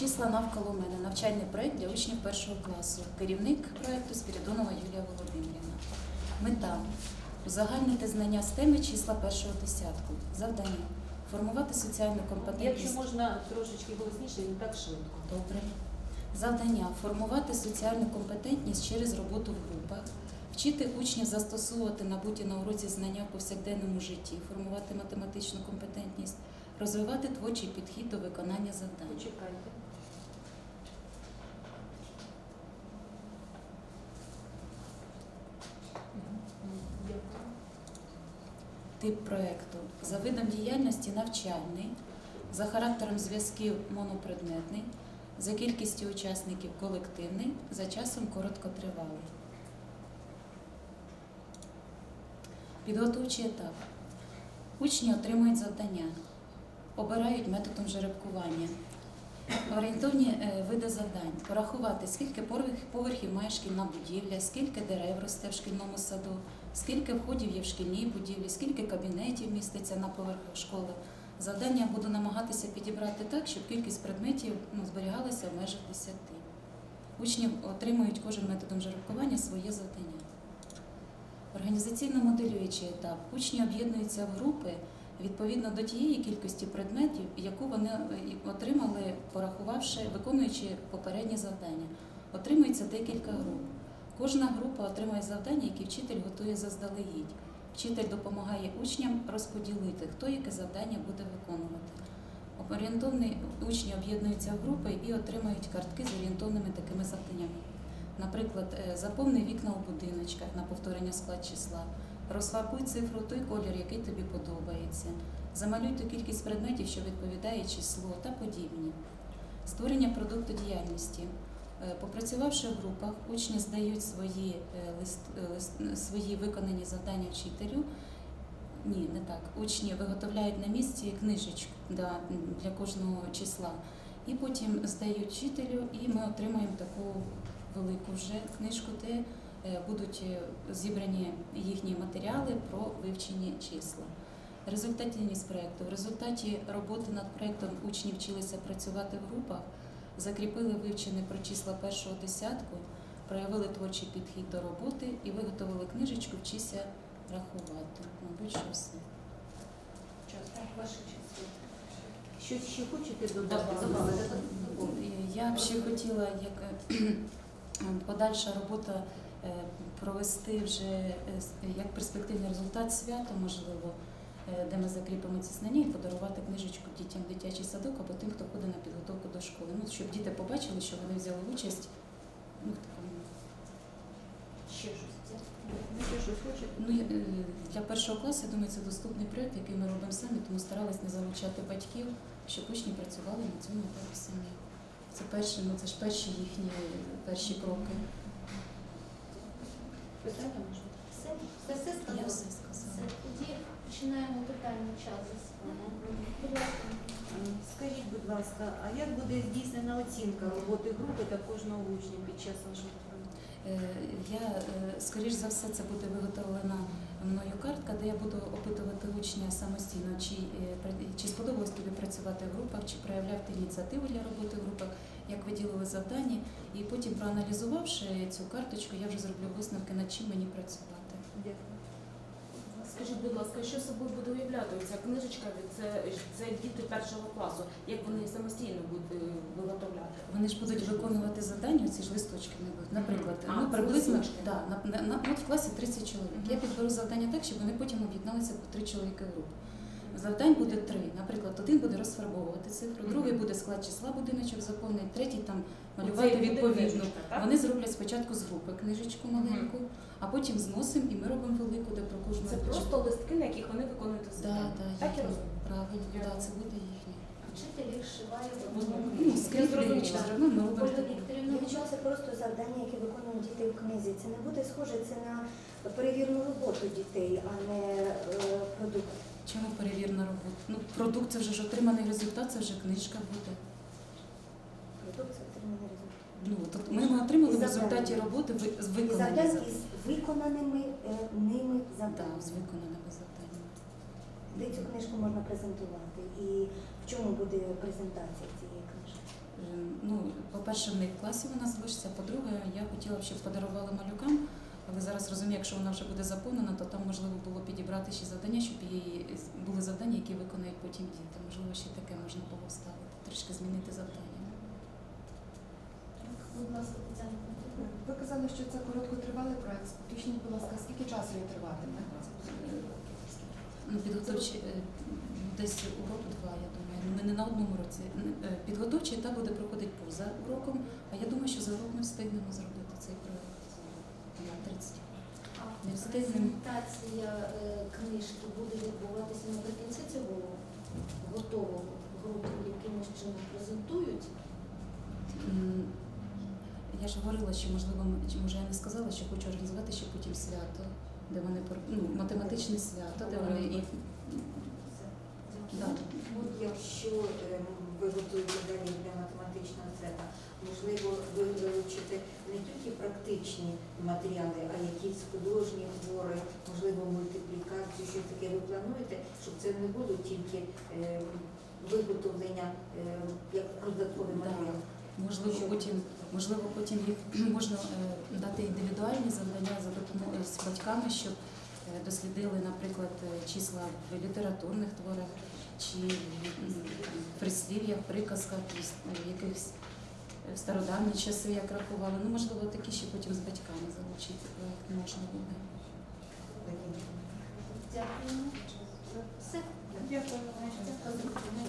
Числа навколо мене. Навчальний проєкт для учнів першого класу. Керівник проєкту Спірідонова Юлія Володимирівна. Мета узагальнити знання з теми числа першого десятку. Завдання формувати соціальну компетентність. Якщо можна трошечки голосніше, не так швидко. Добре. Завдання формувати соціальну компетентність через роботу в групах, вчити учнів застосовувати набуті на уроці знання в повсякденному житті, формувати математичну компетентність, розвивати творчий підхід до виконання завдань. Почекайте. Дякую. Тип проєкту за видом діяльності навчальний, за характером зв'язків монопредметний, за кількістю учасників колективний, за часом короткотривалий. Підготовчий етап. Учні отримують завдання, обирають методом жеребкування. Орієнтовні е, види завдань. Порахувати, скільки поверхів має шкільна будівля, скільки дерев росте в шкільному саду, скільки входів є в шкільній будівлі, скільки кабінетів міститься на поверхах школи. Завдання буду намагатися підібрати так, щоб кількість предметів ну, зберігалася в межах 10. Учні отримують кожен методом жеребкування своє завдання. Організаційно-моделюючий етап. Учні об'єднуються в групи відповідно до тієї кількості предметів, яку вони е, отримали, порахувавши, виконуючи попередні завдання. Отримується декілька груп. Кожна група отримує завдання, які вчитель готує заздалегідь. Вчитель допомагає учням розподілити, хто яке завдання буде виконувати. Орієнтовні учні об'єднуються в групи і отримають картки з орієнтовними такими завданнями. Наприклад, е, заповни вікна у будиночках на повторення склад числа, розфарбуй цифру той колір, який тобі подобається, замалюй ту кількість предметів, що відповідає числу та подібні. Створення продукту діяльності. Е, Попрацювавши в групах, учні здають свої, е, е, свої виконані завдання вчителю. Ні, не так. Учні виготовляють на місці книжечку для кожного числа. І потім здають вчителю, і ми отримаємо таку велику вже книжку, де будуть е, зібрані їхні матеріали про вивчені числа. Результативність проєкту. В результаті роботи над проєктом учні вчилися працювати в групах, закріпили вивчене про числа першого десятку, проявили творчий підхід до роботи і виготовили книжечку Вчися рахувати. Мабуть, що все. Ваше число. Щось ще хочете додати? Добавити. Добавити. Я б ще хотіла, як е, подальша робота е, провести вже е, як перспективний результат свято, можливо, е, де ми закріпимо ці знання і подарувати книжечку дітям в дитячий садок або тим, хто ходить на підготовку до школи. Ну, щоб діти побачили, що вони взяли участь ну, такому. Ще щось. Ну, е, для першого класу, я думаю, це доступний проєкт, який ми робимо самі, тому старались не залучати батьків, щоб учні працювали на цьому етапі самі. Це перші, ну це ж перші їхні перші кроки. Питання можна? Все, все, все Я все сказала. тоді починаємо питання часу. Будь. Скажіть, будь ласка, а як буде здійснена оцінка роботи групи та кожного учня під час вашого? Е, Я, е, скоріш за все, це буде виготовлена мною картка, де я буду опитувати учня самостійно, чи, е, чи сподобалось тобі працювати в групах, чи проявляв ти ініціативу для роботи в групах, як виділили завдання. І потім, проаналізувавши цю карточку, я вже зроблю висновки, над чим мені працювати. Дякую. Скажіть, будь ласка, що собою буде уявляти ця книжечка? Це, це діти першого класу. Як вони самостійно будуть е, виготовляти? Вони ж будуть виконувати завдання, ці ж листочки не будуть. Наприклад, А, ну приблизно да, на, на, на, от в класі 30 чоловік. Я підберу завдання так, щоб вони потім об'єдналися по три чоловіки в групу. Завдань буде три. Наприклад, один буде розфарбовувати цифру, другий буде склад числа будиночок заповнить, третій там малювати відповідно. Вони зроблять спочатку з групи книжечку маленьку, а потім зносимо і ми робимо велику, де про кожну Це просто листки, на яких вони виконують да, завдання. Так розумію. правильно, це буде їхнє. Вчитель їх шиває. Ну, скріплення зробимо, ми робимо Якщо це просто завдання, яке виконують діти в книзі, це не буде схоже це на перевірну роботу дітей, а не е, продукт. Чому перевірна робота? Ну, продукт це вже ж отриманий результат, це вже книжка буде. Продукт це отриманий результат. Ну, тобто ми, отримали в результаті роботи з виконані завдання. із виконаними е, ними Так, з виконаними завданнями. Де цю книжку можна презентувати і в чому буде презентація цієї книжки? ну, по-перше, в них в класі вона залишиться. По-друге, я хотіла б, щоб подарували малюкам, але зараз розумію, якщо вона вже буде заповнена, то там можливо було підібрати ще завдання, щоб її були завдання, які виконають потім діти. Можливо, ще таке можна було ставити, трішки змінити завдання. Будь ласка, Тетяна Ви казали, що це короткотривалий проект. Уточніть, будь ласка, скільки часу він триватиме? Ну, підготовчі е, десь урок два, я думаю. Ми не на одному році. Е, Підготовчий етап буде проходити поза уроком, а я думаю, що за урок ми встигнемо зробити цей проект 30. А Не встигнемо. презентація е, книжки буде відбуватися наприкінці цього готового групу якимось чином презентують. Я ж говорила, що можливо, чи може я не сказала, що хочу організувати ще потім свято, де вони ну, математичне свято, де вони і да. Ну, Якщо ем, ви готуєте далі для математичного свята, можливо, ви вивчите не тільки практичні матеріали, а якісь художні твори, можливо, мультиплікацію, що таке ви плануєте, щоб це не було тільки ем, виготовлення ем, як додатковий матеріал. Можливо, потім, можливо, потім їх можна е, дати індивідуальні завдання за допомогою з батьками, щоб дослідили, наприклад, е, числа в літературних творах чи в прислів'ях, приказках, в якихось е, в стародавні часи, як рахували. Ну, можливо, такі ще потім з батьками залучити проект можна буде. Дякуємо. Все. Дякую. Дякую.